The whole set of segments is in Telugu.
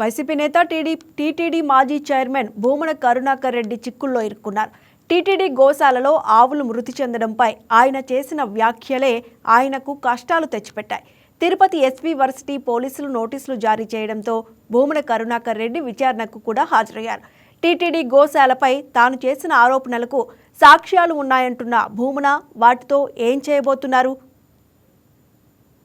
వైసీపీ నేత టీడీ టీటీడీ మాజీ చైర్మన్ భూమన కరుణాకర్ రెడ్డి చిక్కుల్లో ఇరుక్కున్నారు. టీటీడీ గోశాలలో ఆవులు మృతి చెందడంపై ఆయన చేసిన వ్యాఖ్యలే ఆయనకు కష్టాలు తెచ్చిపెట్టాయి. తిరుపతి ఎస్పీ వర్సిటీ పోలీసులు నోటీసులు జారీ చేయడంతో భూమన కరుణాకర్ రెడ్డి విచారణకు కూడా హాజరయ్యారు. టీటీడీ గోశాలపై తాను చేసిన ఆరోపణలకు సాక్ష్యాలు ఉన్నాయంటున్న భూమన వాటితో ఏం చేయబోతున్నారు?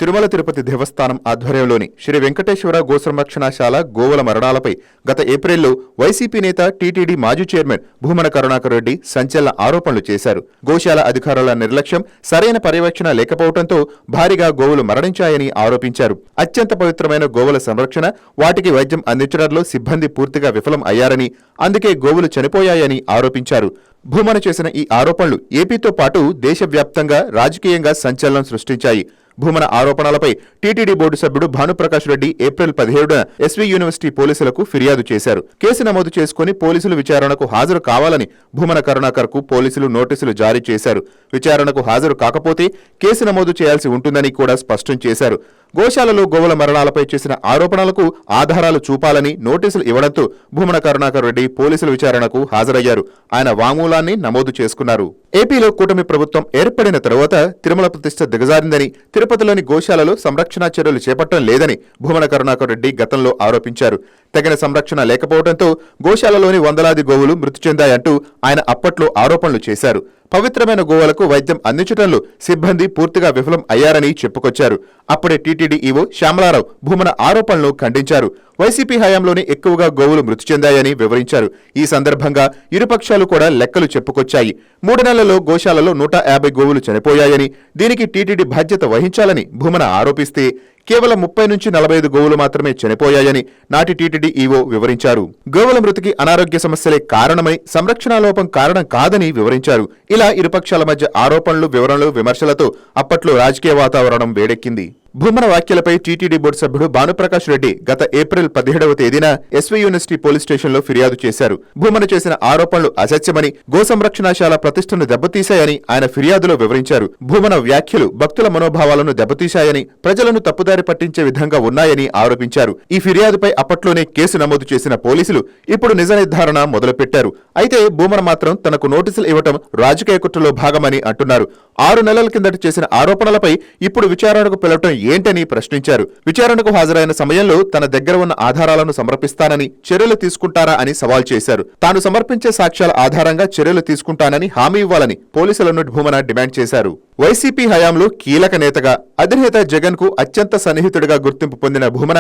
తిరుమల తిరుపతి దేవస్థానం ఆధ్వర్యంలోని శ్రీ వెంకటేశ్వర గోసంరక్షణశాల గోవుల మరణాలపై గత ఏప్రిల్లో వైసీపీ నేత టీటీడీ మాజీ చైర్మన్ భూమన కరుణాకర్ రెడ్డి సంచలన ఆరోపణలు చేశారు. గోశాల అధికారుల నిర్లక్ష్యం సరైన పర్యవేక్షణ లేకపోవడంతో భారీగా గోవులు మరణించాయని ఆరోపించారు. అత్యంత పవిత్రమైన గోవుల సంరక్షణ వాటికి వైద్యం అందించడంలో సిబ్బంది పూర్తిగా విఫలం అయ్యారని అందుకే గోవులు చనిపోయాయని ఆరోపించారు. భూమన చేసిన ఈ ఆరోపణలు ఏపీతో పాటు దేశవ్యాప్తంగా రాజకీయంగా సంచలనం సృష్టించాయి. భూమన ఆరోపణలపై టీటీడీ బోర్డు సభ్యుడు భానుప్రకాష్ రెడ్డి ఏప్రిల్ పదిహేడున ఎస్వీ యూనివర్సిటీ పోలీసులకు ఫిర్యాదు చేశారు. కేసు నమోదు చేసుకుని పోలీసులు విచారణకు హాజరు కావాలని భూమన కరుణాకర్కు పోలీసులు నోటీసులు జారీ చేశారు. విచారణకు హాజరు కాకపోతే కేసు నమోదు చేయాల్సి ఉంటుందని కూడా స్పష్టం చేశారు. గోశాలలో గోవుల మరణాలపై చేసిన ఆరోపణలకు ఆధారాలు చూపాలని నోటీసులు ఇవ్వడంతో భూమన కరుణాకర్ రెడ్డి పోలీసుల విచారణకు హాజరయ్యారు. ఆయన వాంగ్మూలాన్ని నమోదు చేసుకున్నారు. ఏపీలో కూటమి ప్రభుత్వం ఏర్పడిన తరువాత తిరుమల ప్రతిష్ట దిగజారిందని తిరుపతిలోని గోశాలలో సంరక్షణ చర్యలు చేపట్టడం లేదని భూమన కరుణాకర్ రెడ్డి గతంలో ఆరోపించారు. తగిన సంరక్షణ లేకపోవడంతో గోశాలలోని వందలాది గోవులు మృతి చెందాయంటూ ఆయన అప్పట్లో ఆరోపణలు చేశారు. పవిత్రమైన గోవులకు వైద్యం అందించడంలో సిబ్బంది పూర్తిగా విఫలం అయ్యారని చెప్పుకొచ్చారు. అప్పుడే టీటీడీ ఈవో శ్యామలారావు భూమన ఆరోపణలు ఖండించారు. వైసీపీ హయాంలోనే ఎక్కువగా గోవులు మృతి చెందాయని వివరించారు. ఈ సందర్భంగా ఇరుపక్షాలు కూడా లెక్కలు చెప్పుకొచ్చాయి. మూడు నెలల్లో గోశాలలో నూట యాభై గోవులు చనిపోయాయని దీనికి టీటీడీ బాధ్యత వహించాలని భూమన ఆరోపిస్తే కేవలం ముప్పై నుంచి నలభై ఐదు గోవులు మాత్రమే చనిపోయాయని నాటి టీటీడీ ఈవో వివరించారు. గోవుల మృతికి అనారోగ్య సమస్యలే కారణమని సంరక్షణ లోపం కారణం కాదని వివరించారు. ఇలా ఇరుపక్షాల మధ్య ఆరోపణలు వివరణలు విమర్శలతో అప్పట్లో రాజకీయ వాతావరణం వేడెక్కింది. భూమన వ్యాఖ్యలపై టీటీడీ బోర్డు సభ్యుడు భానుప్రకాష్ రెడ్డి గత ఏప్రిల్ పదిహేడవ తేదీన ఎస్వీ యూనివర్సిటీ పోలీస్ స్టేషన్లో ఫిర్యాదు చేశారు. భూమన చేసిన ఆరోపణలు అసత్యమని గో సంరక్షణశాల ప్రతిష్టను దెబ్బతీశాయని ఆయన ఫిర్యాదులో వివరించారు. భూమన వ్యాఖ్యలు భక్తుల మనోభావాలను దెబ్బతీశాయని ప్రజలను తప్పుదారి పట్టించే విధంగా ఉన్నాయని ఆరోపించారు. ఈ ఫిర్యాదుపై అప్పట్లోనే కేసు నమోదు చేసిన పోలీసులు ఇప్పుడు నిజ నిర్ధారణ మొదలుపెట్టారు. అయితే భూమన మాత్రం తనకు నోటీసులు ఇవ్వటం రాజకీయ కుట్రలో భాగమని అంటున్నారు. ఆరు నెలల కిందట చేసిన ఆరోపణలపై ఇప్పుడు విచారణకు పిలవటం ఏంటని ప్రశ్నించారు. విచారణకు హాజరైన సమయంలో తన దగ్గర ఉన్న ఆధారాలను సమర్పిస్తానని చర్యలు తీసుకుంటారా అని సవాల్ చేశారు. తాను సమర్పించే సాక్ష్యాల ఆధారంగా చర్యలు తీసుకుంటానని హామీ ఇవ్వాలని పోలీసులను భూమన డిమాండ్ చేశారు. వైసీపీ హయాంలో కీలక నేతగా అధినేత జగన్కు అత్యంత సన్నిహితుడిగా గుర్తింపు పొందిన భూమన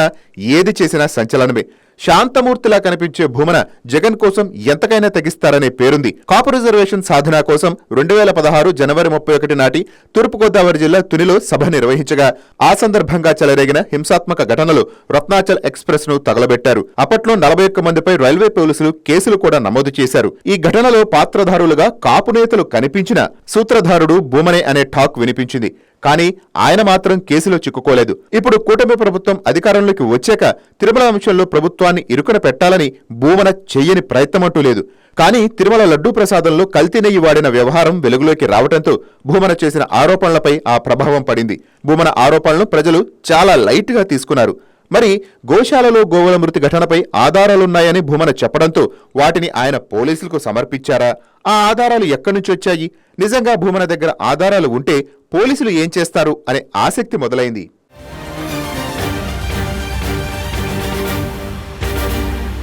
ఏది చేసినా సంచలనమే. శాంతమూర్తిలా కనిపించే భూమన జగన్ కోసం ఎంతకైనా తెగిస్తారనే పేరుంది. కాపు రిజర్వేషన్ సాధన కోసం రెండు వేల పదహారు జనవరి ముప్పై ఒకటి నాటి తూర్పుగోదావరి జిల్లా తునిలో సభ నిర్వహించగా ఆ సందర్భంగా చెలరేగిన హింసాత్మక ఘటనలు రత్నాచల్ ఎక్స్ప్రెస్ను తగలబెట్టారు. అప్పట్లో నలభై ఒక్క మందిపై రైల్వే పోలీసులు కేసులు కూడా నమోదు చేశారు. ఈ ఘటనలో పాత్రధారులుగా కాపు నేతలు కనిపించిన సూత్రధారుడు భూమనే అనే టాక్ వినిపించింది. కానీ ఆయన మాత్రం కేసులో చిక్కుకోలేదు. ఇప్పుడు కూటమి ప్రభుత్వం అధికారంలోకి వచ్చాక తిరుమల అంశంలో ప్రభుత్వాన్ని ఇరుకన పెట్టాలని భూమన చెయ్యని ప్రయత్నమంటూ లేదు. కానీ తిరుమల లడ్డూ ప్రసాదంలో కల్తీ నెయ్యి వాడిన వ్యవహారం వెలుగులోకి రావడంతో భూమన చేసిన ఆరోపణలపై ఆ ప్రభావం పడింది. భూమన ఆరోపణలను ప్రజలు చాలా లైట్గా తీసుకున్నారు. మరి గోశాలలో గోవుల మృతి ఘటనపై ఆధారాలున్నాయని భూమన చెప్పడంతో వాటిని ఆయన పోలీసులకు సమర్పించారా? ఆ ఆధారాలు ఎక్కడి నుంచి వచ్చాయి? నిజంగా భూమన దగ్గర ఆధారాలు ఉంటే పోలీసులు ఏం చేస్తారు? అనే ఆసక్తి మొదలైంది.